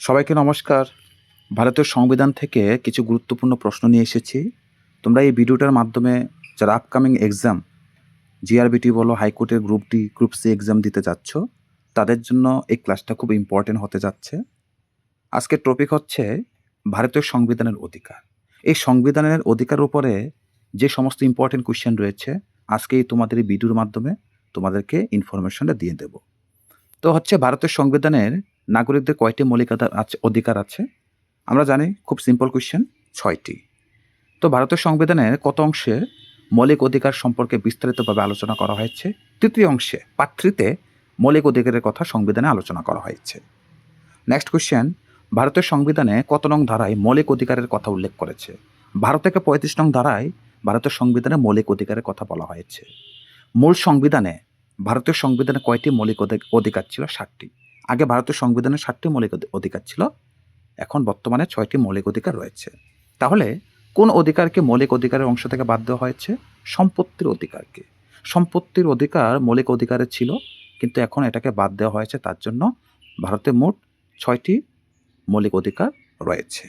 সবাইকে নমস্কার। ভারতীয় সংবিধান থেকে কিছু গুরুত্বপূর্ণ প্রশ্ন নিয়ে এসেছি। তোমরা এই ভিডিওটার মাধ্যমে যারা আপকামিং এক্সাম জিআরবিটি বলো হাইকোর্টের group D group C exam দিতে যাচ্ছ, তাদের জন্য এই ক্লাসটা খুব ইম্পর্টেন্ট হতে যাচ্ছে। আজকের টপিক হচ্ছে ভারতীয় সংবিধানের অধিকার। এই সংবিধানের অধিকার উপরে যে সমস্ত ইম্পর্টেন্ট কোয়েশ্চেন রয়েছে আজকে তোমাদের এই ভিডিওর মাধ্যমে তোমাদেরকে ইনফরমেশনটা দিয়ে দেব। তো হচ্ছে ভারতের সংবিধানের নাগরিকদের কয়টি মৌলিক আছে, অধিকার আছে? আমরা জানি খুব সিম্পল কোয়েশ্চেন ছয়টি। তো ভারতের সংবিধানের কত অংশে মৌলিক অধিকার সম্পর্কে বিস্তারিতভাবে আলোচনা করা হয়েছে? তৃতীয় অংশে, পাত্রিতে মৌলিক অধিকারের কথা সংবিধানে আলোচনা করা হয়েছে। নেক্সট কোয়েশ্চেন ভারতের সংবিধানে কত নং ধারায় মৌলিক অধিকারের কথা উল্লেখ করেছে? ভারত থেকে পঁয়ত্রিশ নং ধারায় ভারতের সংবিধানে মৌলিক অধিকারের কথা বলা হয়েছে। মূল সংবিধানে ভারতীয় সংবিধানে কয়টি মৌলিক অধি- অধিকার ছিল? ষাটটি আগে ভারতের সংবিধানে ষাটটি মৌলিক অধি- অধিকার ছিল, এখন বর্তমানে ছয়টি মৌলিক অধিকার রয়েছে। তাহলে কোন অধিকারকে মৌলিক অধিকারের অংশ থেকে বাদ দেওয়া হয়েছে? সম্পত্তির অধিকারকে সম্পত্তির অধিকার মৌলিক অধিকারে ছিল, কিন্তু এখন এটাকে বাদ দেওয়া হয়েছে, তার জন্য ভারতে মোট ছয়টি মৌলিক অধিকার রয়েছে।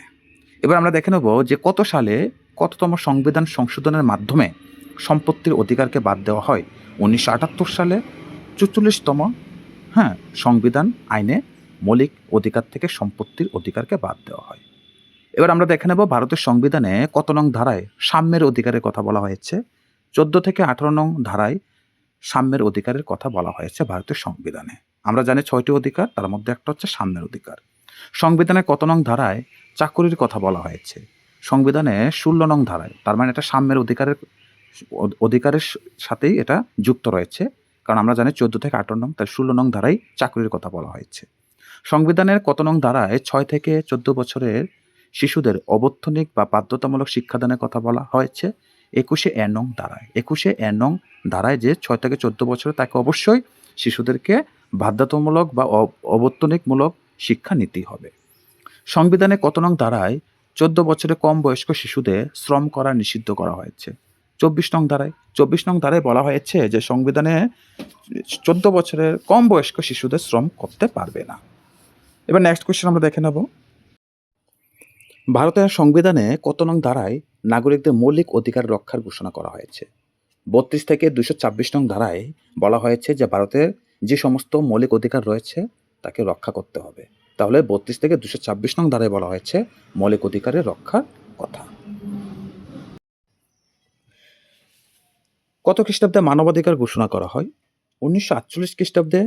এবার আমরা দেখে নেব যে কত সালে কততম সংবিধান সংশোধনের মাধ্যমে সম্পত্তির অধিকারকে বাদ দেওয়া হয়। উনিশশো আটাত্তর সালে চুচল্লিশতম হ্যাঁ সংবিধান, আইনে মৌলিক অধিকার থেকে সম্পত্তির অধিকারকে বাদ দেওয়া হয়। এবার আমরা দেখে নেব ভারতের সংবিধানে কত নং ধারায় সাম্যের অধিকারের কথা বলা হয়েছে। চোদ্দ থেকে আঠারো নং ধারায় সাম্যের অধিকারের কথা বলা হয়েছে ভারতের সংবিধানে। আমরা জানি ছয়টি অধিকার, তার মধ্যে একটা হচ্ছে সাম্যের অধিকার। সংবিধানে কত নং ধারায় চাকুরির কথা বলা হয়েছে? সংবিধানে ষোলো নং ধারায়, তার মানে এটা সাম্যের অধিকারের অধিকারের সাথেই এটা যুক্ত রয়েছে। কারণ আমরা জানি চোদ্দ থেকে আঠারো নং তাই ষোলো নং ধারায় চাকরির কথা বলা হয়েছে। সংবিধানের কত নং ধারায় ছয় থেকে চোদ্দ বছরের শিশুদের অবর্থনিক বা বাধ্যতামূলক শিক্ষাদানের কথা বলা হয়েছে। একুশে এ নং ধারায়। একুশে এ নং ধারায় যে ছয় থেকে চোদ্দ বছরে তাকে অবশ্যই শিশুদেরকে বাধ্যতামূলক বা অ- অবর্তনিকমূলক শিক্ষা নিতেই হবে। সংবিধানে কত নং ধারায় চোদ্দ বছরের কম বয়স্ক শিশুদের শ্রম করা নিষিদ্ধ করা হয়েছে। চব্বিশ নং ধারায়। চব্বিশ নং ধারায় বলা হয়েছে যে সংবিধানে চোদ্দ বছরের কম বয়স্ক শিশুদের শ্রম করতে পারবে না। এবার নেক্সট কোয়েশ্চেন আমরা দেখে নেব। ভারতের সংবিধানে কত নং ধারায় নাগরিকদের মৌলিক অধিকার রক্ষার ঘোষণা করা হয়েছে? বত্রিশ থেকে দুশো ছাব্বিশ নং ধারায় বলা হয়েছে যে ভারতের যে সমস্ত মৌলিক অধিকার রয়েছে তাকে রক্ষা করতে হবে। তাহলে বত্রিশ থেকে দুশো ছাব্বিশ নং ধারায় বলা হয়েছে মৌলিক অধিকারের রক্ষার কথা। কত খ্রিস্টাব্দে মানবাধিকার ঘোষণা করা হয়? উনিশশো আটচল্লিশ খ্রিস্টাব্দে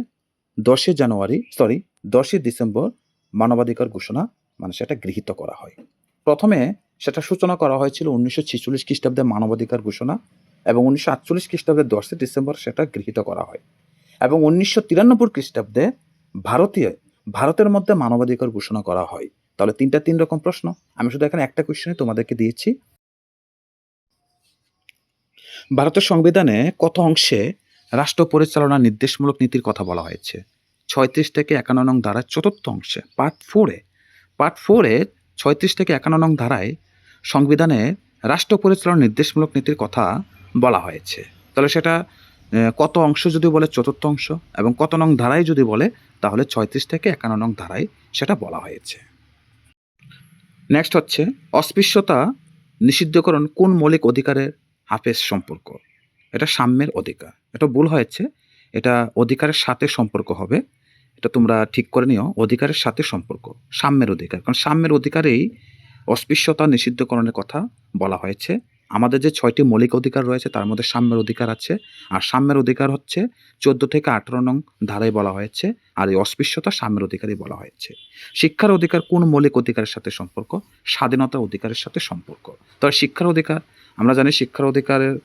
দশই জানুয়ারি সরি দশই ডিসেম্বর মানবাধিকার ঘোষণা মানে সেটা গৃহীত করা হয়। প্রথমে সেটা সূচনা করা হয়েছিল উনিশশো ছেচল্লিশ খ্রিস্টাব্দে মানবাধিকার ঘোষণা এবং উনিশশো আটচল্লিশ খ্রিস্টাব্দে দশই ডিসেম্বর সেটা গৃহীত করা হয়। এবং উনিশশো তিরানব্বই খ্রিস্টাব্দে ভারতীয়, ভারতের মধ্যে মানবাধিকার ঘোষণা করা হয়। তাহলে তিনটা তিন রকম প্রশ্ন। আমি শুধু এখানে একটা কোয়েশ্চেনে তোমাদেরকে দিয়েছি। ভারতের সংবিধানে কত অংশে রাষ্ট্র পরিচালনা নির্দেশমূলক নীতির কথা বলা হয়েছে? ছয়ত্রিশ থেকে একান্ন নং ধারায় চতুর্থ অংশে, পার্ট ফোরে পার্ট ফোরে ছয়ত্রিশ থেকে একান্ন নং ধারায় সংবিধানে রাষ্ট্র পরিচালনা নির্দেশমূলক নীতির কথা বলা হয়েছে। তাহলে সেটা কত অংশ যদি বলে চতুর্থ অংশ এবং কত নং ধারায় যদি বলে, তাহলে ছয়ত্রিশ থেকে একান্ন নং ধারায় সেটা বলা হয়েছে। নেক্সট হচ্ছে, অস্পৃশ্যতা নিষিদ্ধকরণ কোন মৌলিক অধিকারের হাফেজ সম্পর্ক। এটা সাম্যের অধিকার। এটা ভুল হয়েছে। এটা অধিকারের সাথে সম্পর্ক হবে। এটা তোমরা ঠিক করে নিও। অধিকারের সাথে সম্পর্ক। সাম্যের অধিকার। কারণ সাম্যের অধিকারেই অস্পৃশ্যতা নিষিদ্ধকরণের কথা বলা হয়েছে। আমাদের যে ছয়টি মৌলিক অধিকার রয়েছে, তার মধ্যে সাম্যের অধিকার আছে। আর সাম্যের অধিকার হচ্ছে চোদ্দ থেকে আঠারো নং ধারায় বলা হয়েছে। আর এই অস্পৃশ্যতা সাম্যের অধিকারই বলা হয়েছে। শিক্ষার অধিকার কোন মৌলিক অধিকারের সাথে সম্পর্ক? স্বাধীনতার অধিকারের সাথে সম্পর্ক। তবে শিক্ষার অধিকার আমরা জানি শিক্ষার অধিকারের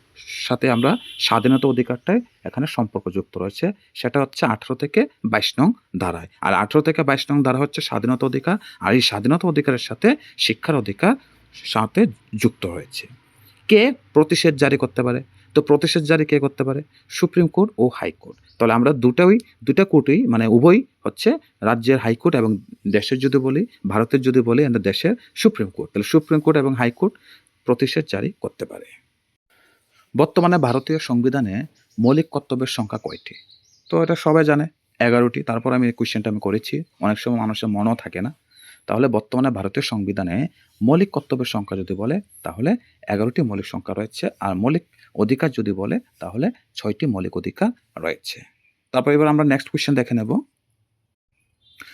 সাথে আমরা স্বাধীনতা অধিকারটাই এখানে সম্পর্কযুক্ত রয়েছে। সেটা হচ্ছে আঠেরো থেকে বাইশ নং ধারায়। আর আঠেরো থেকে বাইশ নং ধারা হচ্ছে স্বাধীনতা অধিকার। আর এই স্বাধীনতা অধিকারের সাথে শিক্ষার অধিকার সাথে যুক্ত হয়েছে। কে প্রতিষেধ জারি করতে পারে? তো প্রতিষেধ জারি কে করতে পারে? সুপ্রিম কোর্ট ও হাইকোর্ট তাহলে আমরা দুটাই, দুটা কোর্টই মানে উভয় হচ্ছে রাজ্যের হাইকোর্ট এবং দেশের যদি বলি, ভারতের যদি বলি, আমরা দেশের সুপ্রিম কোর্ট। তাহলে সুপ্রিম কোর্ট এবং হাইকোর্ট প্রতিষেধ জারি করতে পারে। বর্তমানে ভারতীয় সংবিধানে মৌলিক কর্তব্যের সংখ্যা কয়টি? তো এটা সবাই জানে, এগারোটি। তারপর আমি এই কোয়েশ্চেনটা আমি করেছি, অনেক সময় মানুষের মনেও থাকে না। তাহলে বর্তমানে ভারতীয় সংবিধানে মৌলিক কর্তব্যের সংখ্যা যদি বলে, তাহলে এগারোটি মৌলিক সংখ্যা রয়েছে। আর মৌলিক অধিকার যদি বলে, তাহলে ছয়টি মৌলিক অধিকার রয়েছে। তারপর এবার আমরা নেক্সট কোয়েশ্চেন দেখে নেব।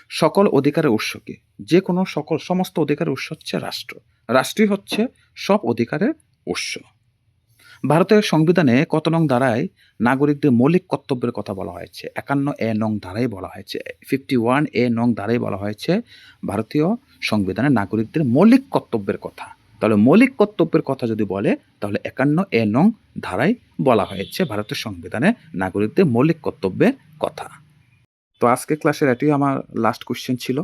সকল অধিকারের উৎস কি? যে কোনো সকল, সমস্ত অধিকারের উৎস হচ্ছে রাষ্ট্র। রাষ্ট্রই হচ্ছে সব অধিকারের উৎস। ভারতের সংবিধানে কত নং ধারায় নাগরিকদের মৌলিক কর্তব্যের কথা বলা হয়েছে? একান্ন এ নং ধারায় বলা হয়েছে। ফিফটি ওয়ান এ নং ধারায় বলা হয়েছে ভারতীয় সংবিধানে নাগরিকদের মৌলিক কর্তব্যের কথা। তাহলে মৌলিক কর্তব্যের কথা যদি বলে, তাহলে একান্ন এ নং ধারায় বলা হয়েছে ভারতের সংবিধানে নাগরিকদের মৌলিক কর্তব্যের কথা। তো আজকে ক্লাসের এটি আমার লাস্ট কোশ্চেন ছিল।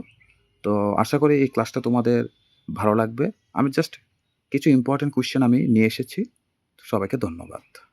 তো আশা করি এই ক্লাসটা তোমাদের ভালো লাগবে। আমি জাস্ট কিছু ইম্পর্টেন্ট কোশ্চেন আমি নিয়ে এসেছি। সবাইকে ধন্যবাদ।